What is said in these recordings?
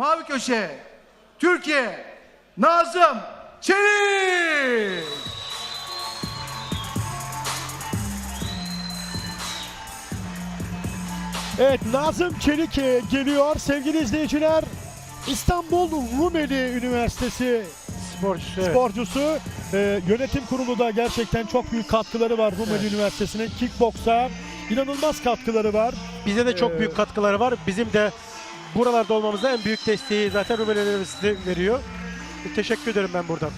Mavi köşe Türkiye Nazım Çelik. Evet Nazım Çelik e, geliyor sevgili izleyiciler. İstanbul Rumeli Üniversitesi Sporcusu. sporcusu. E, yönetim kurulu da gerçekten çok büyük katkıları var Rumeli Üniversitesi'nin. Kickboksa inanılmaz katkıları var. Bize de çok Ee, büyük katkıları var. Bizim de buralarda olmamıza en büyük desteği zaten Rumeli Üniversitesi veriyor. Teşekkür ederim ben buradan.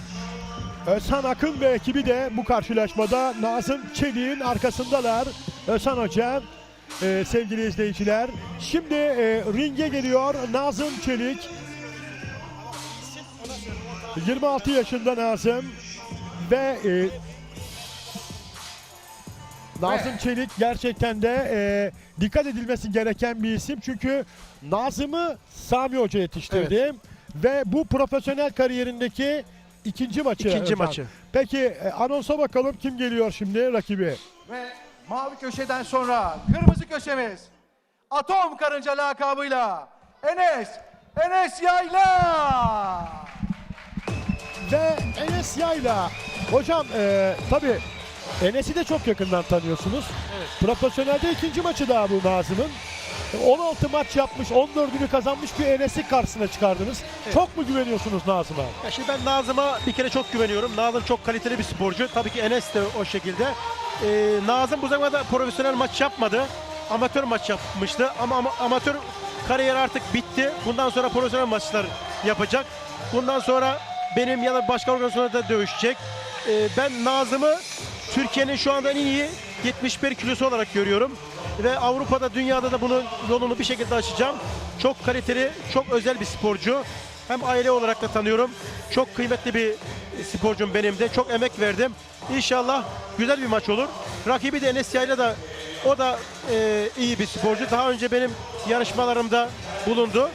Özhan Akın ve ekibi de bu karşılaşmada Nazım Çelik'in arkasındalar. Özhan Hoca e, sevgili izleyiciler. Şimdi e, ringe geliyor Nazım Çelik. 26 yaşında Nazım ve e, Nazım Çelik gerçekten de e, dikkat edilmesi gereken bir isim çünkü Nazım'ı Sami Hoca yetiştirdi ve bu profesyonel kariyerindeki ikinci maçı. İkinci Özhan. maçı. Peki e, anonsa bakalım kim geliyor şimdi rakibi? Ve mavi köşeden sonra kırmızı köşemiz Atom Karınca lakabıyla Enes Enes Yayla. Ve Enes Yayla. Hocam e, tabii Enes'i de çok yakından tanıyorsunuz. Profesyonelde ikinci maçı daha bu Nazım'ın. E, 16 maç yapmış, 14'ünü kazanmış bir Enes'i karşısına çıkardınız. Çok mu güveniyorsunuz Nazım'a? Ya şimdi ben Nazım'a bir kere çok güveniyorum. Nazım çok kaliteli bir sporcu. Tabii ki Enes de o şekilde. Ee, Nazım bu zamana kadar profesyonel maç yapmadı. Amatör maç yapmıştı ama, ama amatör kariyeri artık bitti. Bundan sonra profesyonel maçlar yapacak. Bundan sonra benim ya da başka organizasyonlarda dövüşecek. Ee, ben Nazım'ı Türkiye'nin şu anda en iyi 71 kilosu olarak görüyorum. Ve Avrupa'da, dünyada da bunun yolunu bir şekilde açacağım. Çok kaliteli, çok özel bir sporcu. Hem aile olarak da tanıyorum. Çok kıymetli bir sporcum benim de. Çok emek verdim. İnşallah güzel bir maç olur. Rakibi de Enes Yayla da o da e, iyi bir sporcu. Daha önce benim yarışmalarımda bulundu.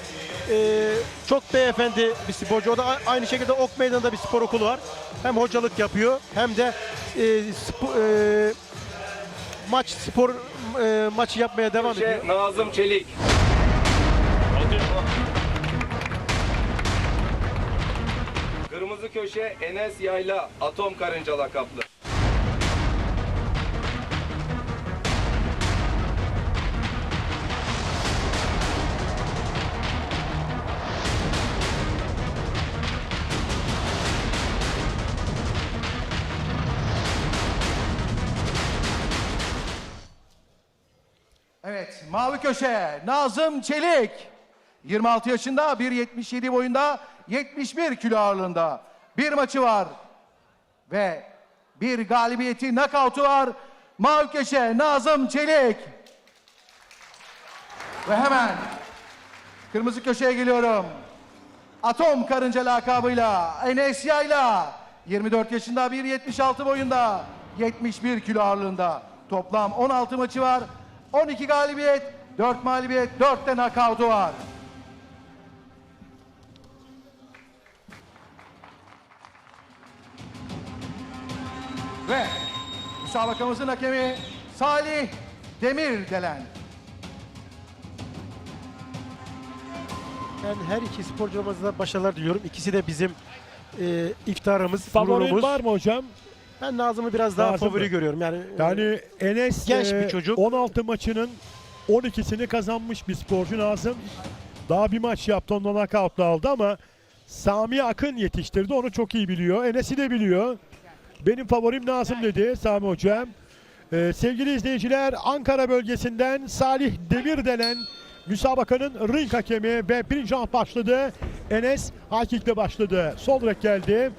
E, çok beyefendi bir sporcu. O da aynı şekilde Ok Meydanı'nda bir spor okulu var. Hem hocalık yapıyor hem de e, spo- e, maç spor e, maçı yapmaya devam ediyor. Köşe Nazım Çelik. Kırmızı köşe Enes Yayla Atom Karınca lakaplı. Evet mavi köşe Nazım Çelik. 26 yaşında 1.77 boyunda 71 kilo ağırlığında. Bir maçı var. Ve bir galibiyeti nakavtu var. Mavi köşe Nazım Çelik. Ve hemen kırmızı köşeye geliyorum. Atom Karınca lakabıyla Enes Yayla 24 yaşında 1.76 boyunda 71 kilo ağırlığında toplam 16 maçı var 12 galibiyet 4 mağlubiyet 4 de nakavtu var. Ve müsabakamızın hakemi Salih Demirdelen. Ben her iki sporcumuza da başarılar diliyorum. İkisi de bizim e, iftarımız, Favorin gururumuz. var mı hocam? Ben Nazım'ı biraz daha Nazım favori mı? görüyorum. Yani, Yani Enes Genç e, bir çocuk. 16 maçının 12'sini kazanmış bir sporcu Nazım. Daha bir maç yaptı ondan knockout'la aldı ama Sami Akın yetiştirdi onu çok iyi biliyor. Enes'i de biliyor. Benim favorim Nazım dedi Sami Hocam. Ee, sevgili izleyiciler Ankara bölgesinden Salih Demirdelen müsabakanın ring hakemi ve birinci round başladı. Enes Hakik'le başladı. Sol direk geldi.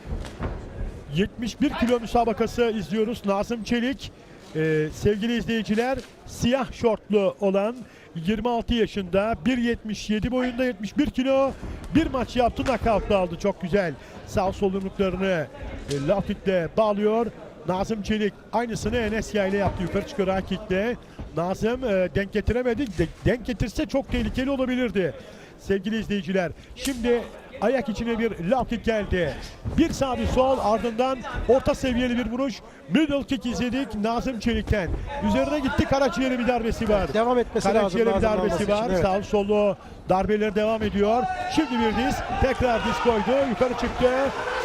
71 kilo müsabakası izliyoruz. Nazım Çelik e, sevgili izleyiciler siyah şortlu olan 26 yaşında 1.77 boyunda 71 kilo bir maç yaptı knockout'la aldı çok güzel. Sağ sol yumruklarını e, lafikle bağlıyor. Nazım Çelik aynısını Enes Yayla yaptı yukarı çıkıyor hakikle. Nazım e, denk getiremedi. De- denk getirse çok tehlikeli olabilirdi. Sevgili izleyiciler şimdi ayak içine bir kick geldi. Bir sağ bir sol ardından orta seviyeli bir vuruş. Middle kick izledik Nazım Çelik'ten. Üzerine gitti Karaciğer'e bir darbesi var. Devam etmesi lazım. Karaciğer'e bir Nazım darbesi var. için, evet. Sağ solu darbeleri devam ediyor. Şimdi bir diz. Tekrar diz koydu. Yukarı çıktı.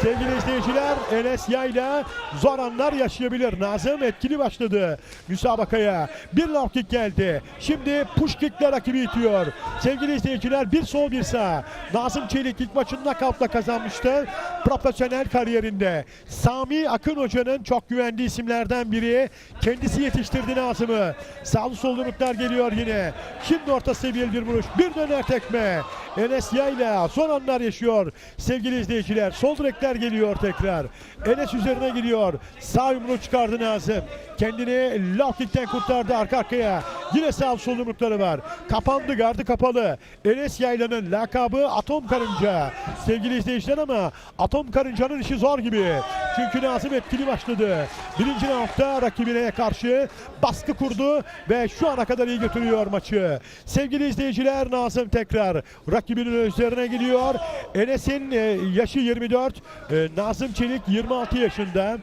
Sevgili izleyiciler Enes Yayla zor anlar yaşayabilir. Nazım etkili başladı müsabakaya. Bir low kick geldi. Şimdi push kickle rakibi itiyor. Sevgili izleyiciler bir sol bir sağ. Nazım Çelik ilk maçını knockoutla kazanmıştı. Profesyonel kariyerinde. Sami Akın Hoca'nın çok güvendiği isimlerden biri. Kendisi yetiştirdi Nazım'ı. Sağlı sollu yumruklar geliyor yine. Şimdi orta seviyeli bir vuruş. Bir döner tekme. Enes Yayla son anlar yaşıyor. Sevgili izleyiciler sol direkler geliyor tekrar. Enes üzerine gidiyor. Sağ yumruğu çıkardı Nazım. Kendini low kickten kurtardı arka arkaya. Yine sağ sol yumrukları var. Kapandı gardı kapalı. Enes Yayla'nın lakabı Atom Karınca. Sevgili izleyiciler ama Atom Karınca'nın işi zor gibi. Çünkü Nazım etkili başladı. Birinci roundda rakibine karşı baskı kurdu ve şu ana kadar iyi götürüyor maçı. Sevgili izleyiciler Nazım tekrar rakibinin üzerine gidiyor. Enes'in e, yaşı 24, e, Nazım Çelik 26 yaşında.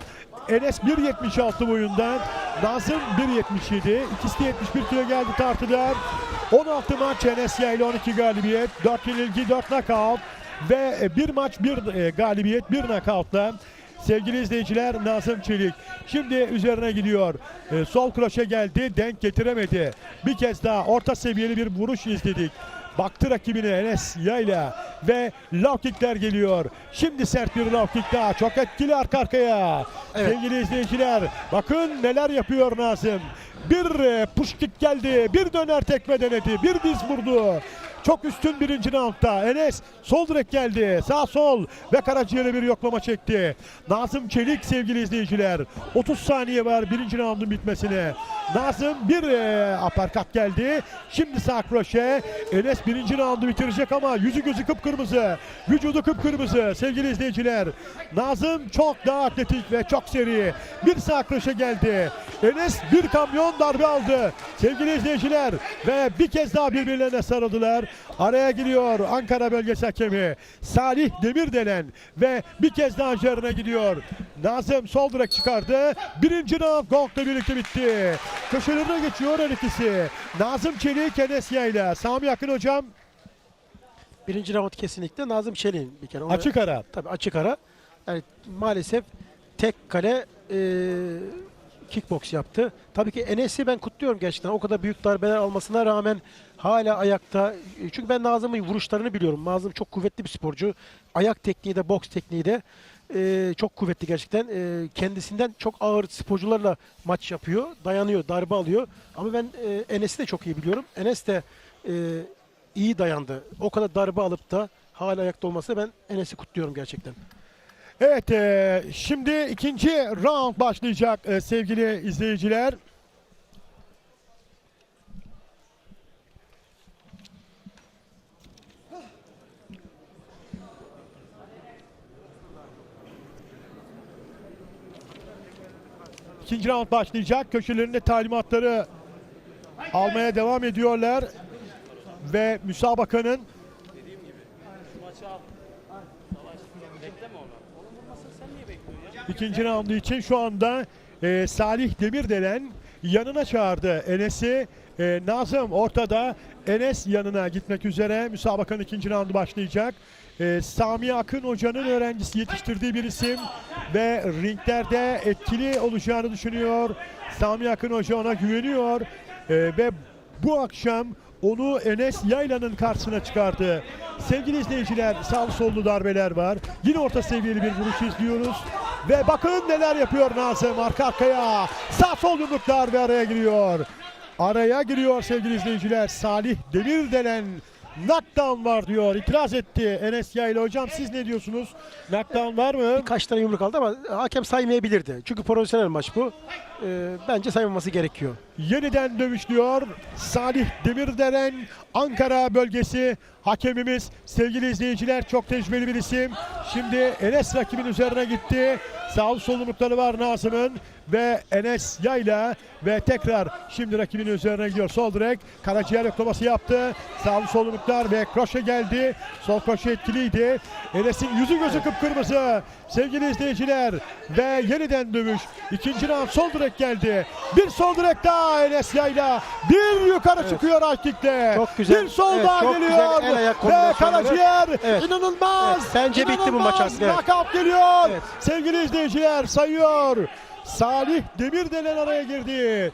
Enes 1.76 boyunda, Nazım 1.77. İkisi de 71 kilo geldi tartıda. 16 maç Enes ile 12 galibiyet, 4 yenilgi, 4 knockout ve e, bir maç bir galibiyet, bir knockoutla Sevgili izleyiciler Nazım Çelik şimdi üzerine gidiyor. E, sol kroşe geldi denk getiremedi. Bir kez daha orta seviyeli bir vuruş izledik. Baktı rakibine Enes Yayla ve low kickler geliyor. Şimdi sert bir low kick daha çok etkili arka arkaya. Evet. Sevgili izleyiciler bakın neler yapıyor Nazım. Bir e, push kick geldi. Bir döner tekme denedi. Bir diz vurdu. Çok üstün birinci roundda. Enes sol direk geldi. Sağ sol ve karaciğere bir yoklama çekti. Nazım Çelik sevgili izleyiciler. 30 saniye var birinci roundun bitmesine. Nazım bir e, aparkat geldi. Şimdi sağ kroşe. Enes birinci roundu bitirecek ama yüzü gözü kıpkırmızı. Vücudu kıpkırmızı sevgili izleyiciler. Nazım çok daha atletik ve çok seri. Bir sağ kroşe geldi. Enes bir kamyon darbe aldı. Sevgili izleyiciler ve bir kez daha birbirlerine sarıldılar. Araya giriyor Ankara bölgesi hakemi Salih Demirdelen ve bir kez daha üzerine gidiyor. Nazım sol direk çıkardı. Birinci round gongla birlikte bitti. Köşelerine geçiyor her ikisi. Nazım Çelik, Enes Yayla. Sami Akın hocam Birinci round kesinlikle Nazım Çelik'in bir kere. Onu- açık ara. Tabii açık ara. Yani maalesef tek kale e, kickbox yaptı. Tabii ki Enes'i ben kutluyorum gerçekten. O kadar büyük darbeler almasına rağmen hala ayakta. Çünkü ben Nazım'ın vuruşlarını biliyorum. Nazım çok kuvvetli bir sporcu. Ayak tekniği de, boks tekniği de e, çok kuvvetli gerçekten. E, kendisinden çok ağır sporcularla maç yapıyor. Dayanıyor, darbe alıyor. Ama ben e, Enes'i de çok iyi biliyorum. Enes de e, iyi dayandı. O kadar darbe alıp da hala ayakta olması ben Enes'i kutluyorum gerçekten. Evet e, şimdi ikinci round başlayacak e, sevgili izleyiciler. İkinci round başlayacak. Köşelerinde talimatları almaya devam ediyorlar. Ve müsabakanın İkinci roundu için şu anda e, Salih Demirdelen yanına çağırdı Enes'i. E, Nazım ortada. Enes yanına gitmek üzere. Müsabakanın ikinci roundu başlayacak. E, Sami Akın Hoca'nın öğrencisi yetiştirdiği bir isim ve ringlerde etkili olacağını düşünüyor. Sami Akın Hoca ona güveniyor E, ve bu akşam onu Enes Yayla'nın karşısına çıkardı. Sevgili izleyiciler sağ sollu darbeler var. Yine orta seviyeli bir vuruş izliyoruz. Ve bakın neler yapıyor Nazım arka arkaya. Sağ sol yumruklar ve araya giriyor. Araya giriyor sevgili izleyiciler. Salih Demirdelen knockdown var diyor. İtiraz etti Enes Yayla. Hocam siz ne diyorsunuz? Knockdown var mı? Kaç tane yumruk aldı ama hakem saymayabilirdi. Çünkü profesyonel maç bu. Ee, bence saymaması gerekiyor. Yeniden dövüşlüyor. Salih Demirdelen Ankara bölgesi hakemimiz. Sevgili izleyiciler çok tecrübeli bir isim. Şimdi Enes rakibin üzerine gitti. Sağ sol yumrukları var Nazım'ın ve Enes Yayla ve tekrar şimdi rakibinin üzerine gidiyor. Sol direk karaciğer yoklaması yaptı. Sağ sol yumruklar ve kroşe geldi. Sol kroşe etkiliydi. Enes'in yüzü gözü kıpkırmızı. Sevgili izleyiciler ve yeniden dövüş. İkinci round sol direk geldi. Bir sol direk daha Enes Yayla. Bir yukarı çıkıyor Akik'te. Çok güzel. Bir sol Evet, daha geliyor. güzel el ayak Ve karaciğer Evet. inanılmaz. Evet, bence bitti bu inanılmaz. maç artık, evet. Geliyor. Evet. Sevgili izleyiciler sayıyor. Salih Demirdelen araya girdi.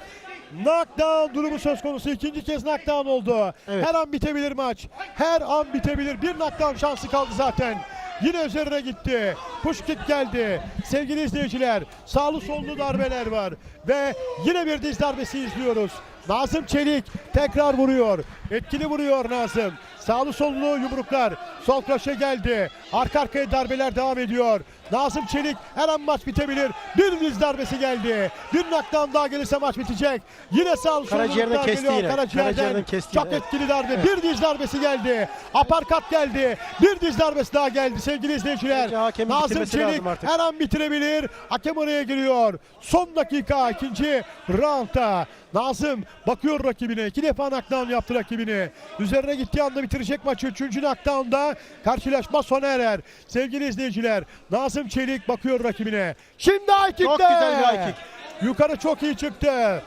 Knockdown durumu söz konusu. İkinci kez knockdown oldu. Evet. Her an bitebilir maç. Her an bitebilir. Bir knockdown şansı kaldı zaten. Yine üzerine gitti. Push kick geldi. Sevgili izleyiciler sağlı sollu darbeler var. Ve yine bir diz darbesi izliyoruz. Nazım Çelik tekrar vuruyor. Etkili vuruyor Nazım. Sağlı sollu yumruklar. Sol kroşe geldi. Arka arkaya darbeler devam ediyor. Nazım Çelik her an maç bitebilir. Bir diz darbesi geldi. Bir knockdown daha gelirse maç bitecek. Yine sollu Karaciğerden kesti geliyor. yine. Karaciğerden, Karaciğerden kesti çok yine, evet. etkili darbe. Bir diz darbesi geldi. Aparkat geldi. Bir diz darbesi daha geldi sevgili izleyiciler. Nazım Çelik her an bitirebilir. Hakem oraya giriyor. Son dakika ikinci roundda. Nazım bakıyor rakibine. İki defa knockdown yaptı rakibini. Üzerine gittiği anda bitirecek maçı. Üçüncü knockdown'da karşılaşma sona erer. Sevgili izleyiciler Nazım Çelik bakıyor rakibine. Şimdi high kick'te. Çok güzel bir kick. Yukarı çok iyi çıktı.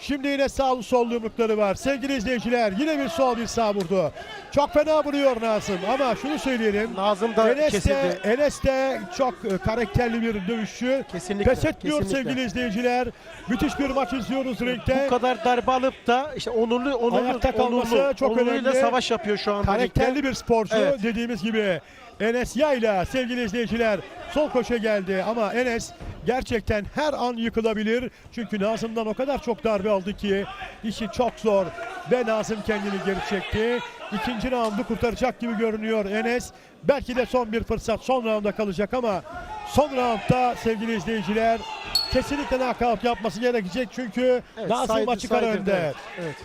Şimdi yine sağ sol yumrukları var. Sevgili izleyiciler yine bir sol bir sağ vurdu. Çok fena vuruyor Nazım ama şunu söyleyelim. Nazım da Enes de, kesildi. Enes de çok e, karakterli bir dövüşçü. Kesinlikle, Pes etmiyor kesinlikle. sevgili izleyiciler. Müthiş bir maç izliyoruz ringde. Bu kadar darbe alıp da işte onurlu onurlu Ayakta kalması onurlu, çok onurluyla önemli. savaş yapıyor şu anda. Karakterli ligde. bir sporcu Evet. dediğimiz gibi. Enes Yayla sevgili izleyiciler sol koşa geldi ama Enes gerçekten her an yıkılabilir. Çünkü Nazım'dan o kadar çok darbe aldı ki işi çok zor ve Nazım kendini geri çekti. İkinci roundu kurtaracak gibi görünüyor Enes. Belki de son bir fırsat son rounda kalacak ama son roundda sevgili izleyiciler kesinlikle knockout yapması gerekecek çünkü Evet, Nazım saydı- açık ara önde. Evet, evet.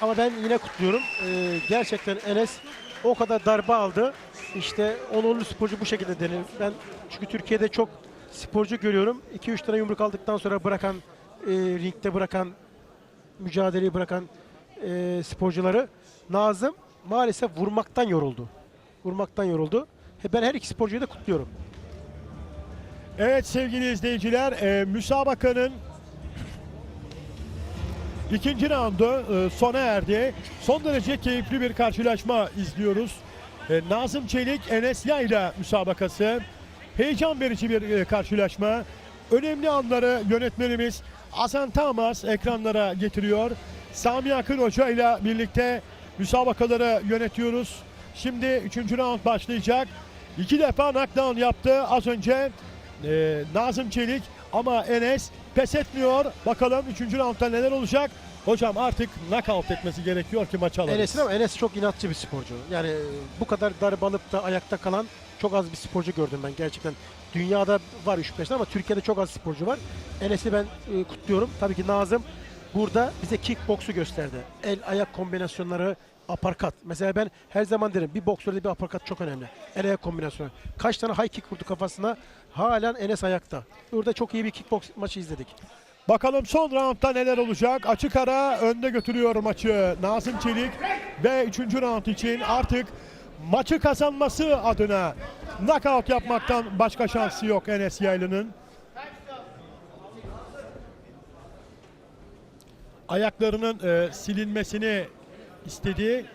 Ama ben yine kutluyorum. Ee, gerçekten Enes o kadar darbe aldı. İşte onurlu sporcu bu şekilde denir. Ben çünkü Türkiye'de çok sporcu görüyorum. 2-3 tane yumruk aldıktan sonra bırakan, e, ringde bırakan, mücadeleyi bırakan e, sporcuları. Nazım maalesef vurmaktan yoruldu. Vurmaktan yoruldu. He, Ben her iki sporcuyu da kutluyorum. Evet sevgili izleyiciler, e, müsabakanın ikinci raundu e, sona erdi. Son derece keyifli bir karşılaşma izliyoruz. E, Nazım Çelik, Enes Yayla müsabakası. Heyecan verici bir e, karşılaşma. Önemli anları yönetmenimiz Hasan Tamaz ekranlara getiriyor. Sami Akın Hoca ile birlikte müsabakaları yönetiyoruz. Şimdi 3. round başlayacak. İki defa knockdown yaptı az önce e, Nazım Çelik ama Enes pes etmiyor. Bakalım 3. roundda neler olacak. Hocam artık knockout etmesi gerekiyor ki maçı alalım. Enes'in ama Enes çok inatçı bir sporcu. Yani e, bu kadar darbe alıp da ayakta kalan çok az bir sporcu gördüm ben gerçekten. Dünyada var 3-5 tane ama Türkiye'de çok az sporcu var. Enes'i ben e, kutluyorum. Tabii ki Nazım burada bize kickboksu gösterdi. El ayak kombinasyonları aparkat. Mesela ben her zaman derim bir boksörde bir aparkat çok önemli. El ayak kombinasyonu. Kaç tane high kick vurdu kafasına. Halen Enes ayakta. Burada çok iyi bir kickboks maçı izledik. Bakalım son roundda neler olacak. Açık ara önde götürüyor maçı Nazım Çelik ve 3. round için artık maçı kazanması adına knockout yapmaktan başka şansı yok Enes Yaylı'nın. Ayaklarının e, silinmesini istedi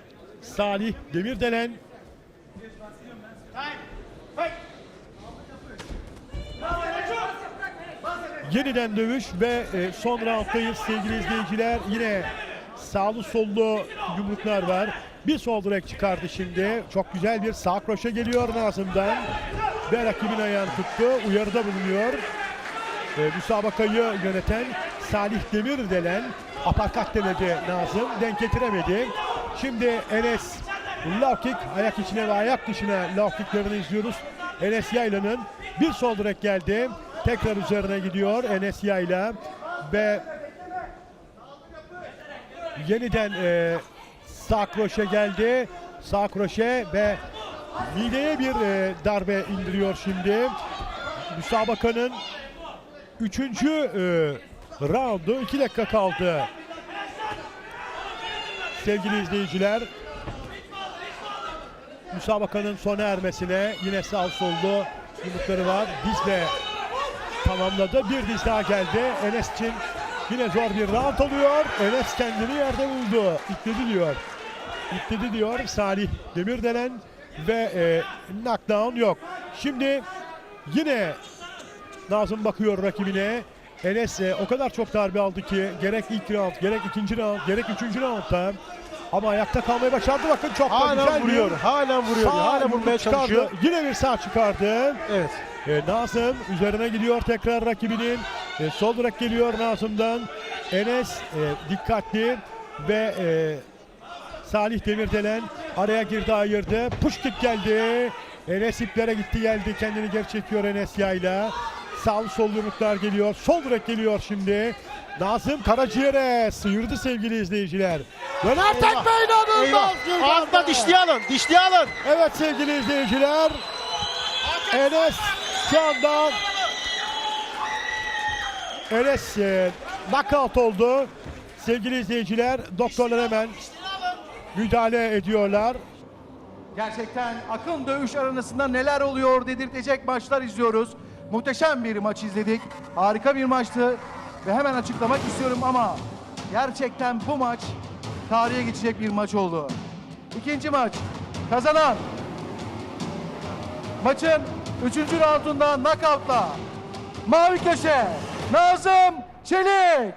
Salih Demirdelen. Yeniden dövüş ve e, son rounddayız sevgili izleyiciler. Yine sağlı sollu yumruklar var. Bir sol direk çıkardı şimdi. Çok güzel bir sağ kroşe geliyor Nazım'dan. Ve rakibin ayağını tuttu. Uyarıda bulunuyor. E, müsabakayı yöneten Salih Demirdelen aparkat denedi Nazım. Denk getiremedi. Şimdi Enes low kick ayak içine ve ayak dışına low kicklerini izliyoruz. Enes Yayla'nın bir sol direk geldi. Tekrar üzerine gidiyor Enes Yayla ve yeniden e, sağ kroşe geldi. Sağ kroşe ve mideye bir e, darbe indiriyor şimdi. müsabakanın üçüncü e, roundu. 2 dakika kaldı. Sevgili izleyiciler. Müsabakanın sona ermesine yine sağ sollu yumrukları var. Dizle tamamladı. Bir diz daha geldi. Enes için yine zor bir round oluyor. Enes kendini yerde buldu. İtledi diyor. İtledi diyor Salih Demirdelen ve e, knockdown yok. Şimdi yine Nazım bakıyor rakibine. Enes e, o kadar çok darbe aldı ki gerek ilk round, gerek ikinci round, gerek üçüncü roundda ama ayakta kalmayı başardı. Bakın çok da Halen güzel bir vuruyor. Halen vuruyor. sağ yumruk vurmaya çıkardı. çalışıyor. Yine bir sağ çıkardı. Evet. E, Nazım üzerine gidiyor tekrar rakibinin. E, sol durak geliyor Nazım'dan. Enes e, dikkatli ve e, Salih Demirdelen araya girdi ayırdı. Push kick geldi. Enes iplere gitti geldi. Kendini geri çekiyor Enes yayla. Sağ sol yumruklar geliyor. Sol direk geliyor şimdi. Nazım karaciğere sıyırdı sevgili izleyiciler. Döner tekme inanılmaz. Ağzına dişli alın. Dişli alın. Evet sevgili izleyiciler. Enes şu anda Enes e, oldu. Sevgili izleyiciler doktorlar hemen müdahale ediyorlar. Gerçekten akın dövüş aranasında neler oluyor dedirtecek maçlar izliyoruz. Muhteşem bir maç izledik. Harika bir maçtı. Ve hemen açıklamak istiyorum ama gerçekten bu maç tarihe geçecek bir maç oldu. İkinci maç kazanan maçın üçüncü roundunda knockoutla mavi köşe Nazım Çelik.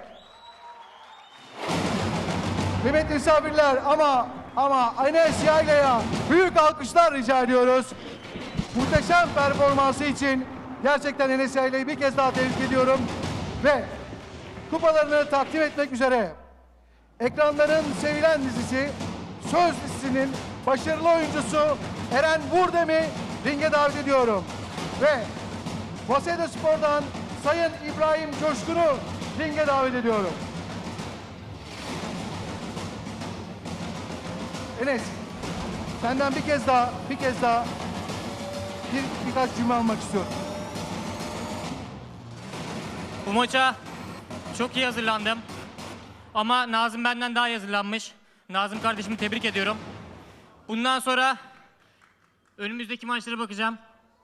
Kıymetli misafirler ama ama Enes Yayla'ya büyük alkışlar rica ediyoruz. Muhteşem performansı için gerçekten Enes Yayla'yı bir kez daha tebrik ediyorum. Ve kupalarını takdim etmek üzere ekranların sevilen dizisi Söz dizisinin başarılı oyuncusu Eren Vurdem'i ringe davet ediyorum. Ve Vaseda Spor'dan Sayın İbrahim Coşkun'u ringe davet ediyorum. Enes, senden bir kez daha, bir kez daha bir, birkaç cümle almak istiyorum. Bu maça çok iyi hazırlandım. Ama Nazım benden daha iyi hazırlanmış. Nazım kardeşimi tebrik ediyorum. Bundan sonra önümüzdeki maçlara bakacağım.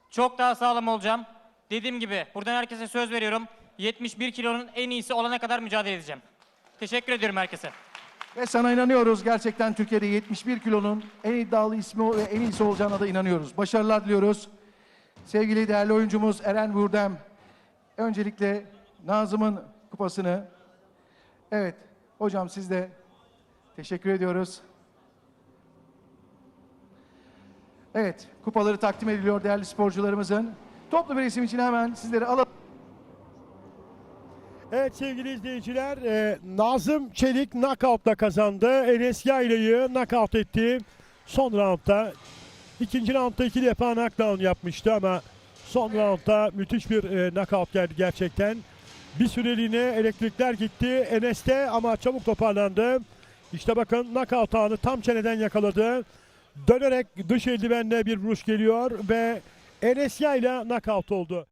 Çok daha sağlam olacağım. Dediğim gibi buradan herkese söz veriyorum. 71 kilonun en iyisi olana kadar mücadele edeceğim. Teşekkür ediyorum herkese. Ve sana inanıyoruz. Gerçekten Türkiye'de 71 kilonun en iddialı ismi ve en iyisi olacağına da inanıyoruz. Başarılar diliyoruz. Sevgili değerli oyuncumuz Eren Vurdem. Öncelikle Nazım'ın kupasını Evet, hocam siz de teşekkür ediyoruz. Evet, kupaları takdim ediliyor değerli sporcularımızın. Toplu bir resim için hemen sizleri alalım. Evet sevgili izleyiciler e, Nazım Çelik knockoutla kazandı. Enes Yayla'yı knockout etti. Son roundda ikinci roundda iki defa knockdown yapmıştı ama son roundda müthiş bir e, knockout geldi gerçekten. Bir süreliğine elektrikler gitti Enes'te ama çabuk toparlandı. İşte bakın knockout anı tam çeneden yakaladı. Dönerek dış eldivenle bir vuruş geliyor ve Enes Yayla knockout oldu.